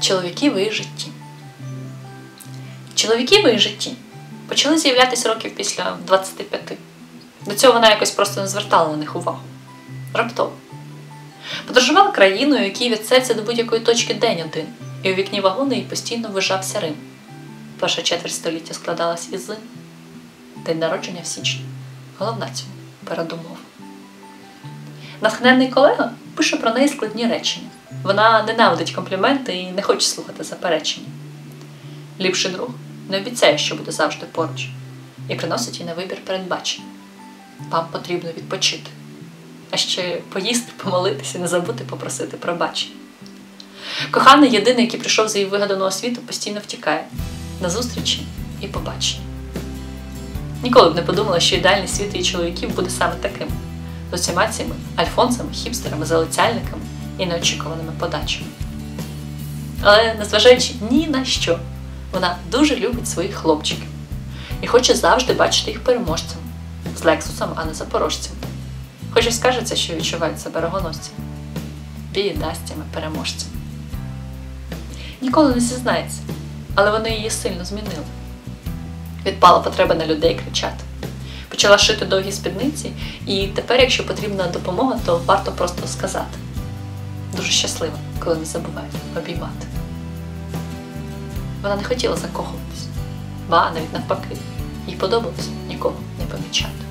Чоловіки в житті. Чоловіки в житті почали з'являтися років після 25. До цього вона якось просто не звертала на них увагу. Раптово. Подорожувала країною, якій від до будь-якої точки день один, і у вікні вагону їй постійно вижався Рим. Перша четверть століття складалась із. День народження в січні. Головна цьому передумова. Натхненний колега пише про неї складні речення. Вона ненавидить компліменти і не хоче слухати заперечення. Ліпший друг не обіцяє, що буде завжди поруч, і приносить їй на вибір передбачення. Вам потрібно відпочити, а ще поїсти, помолитися, не забути попросити пробачення. Коханий єдиний, який прийшов за її вигадану освіту, постійно втікає на зустрічі і побачення. Ніколи б не подумала, що ідеальний світ її чоловіків буде саме таким: цими альфонсами, хіпстерами, залицяльниками і неочікуваними подачами. Але незважаючи ні на що, вона дуже любить своїх хлопчиків і хоче завжди бачити їх переможцями з Лексусом, а не запорожцем. Хоч і скажеться, що відчувають себе рогоносцями, біда цими переможцями. Ніколи не зізнається, але вони її сильно змінили. Відпала потреба на людей кричати. Почала шити довгі спідниці, і тепер, якщо потрібна допомога, то варто просто сказати. Дуже щаслива, коли не забувають обіймати. Вона не хотіла закохуватись, ба навіть навпаки, їй подобалось нікого не помічати.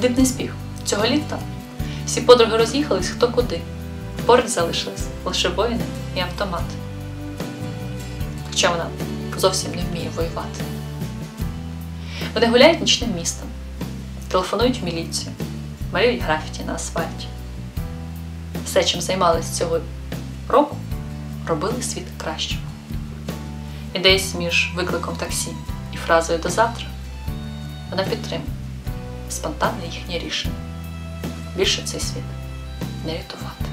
Дивний збіг. Цього літа всі подруги роз'їхались хто куди. Поруч залишились лише воїни і автомати. Хоча вона зовсім не вміє воювати. Вони гуляють нічним містом, телефонують в міліцію, малюють графіті на асфальті. Все, чим займалися цього року, робили світ кращим. І десь між викликом таксі і фразою до завтра вона підтримує спонтанне їхнє рішення. Більше цей світ не рятувати.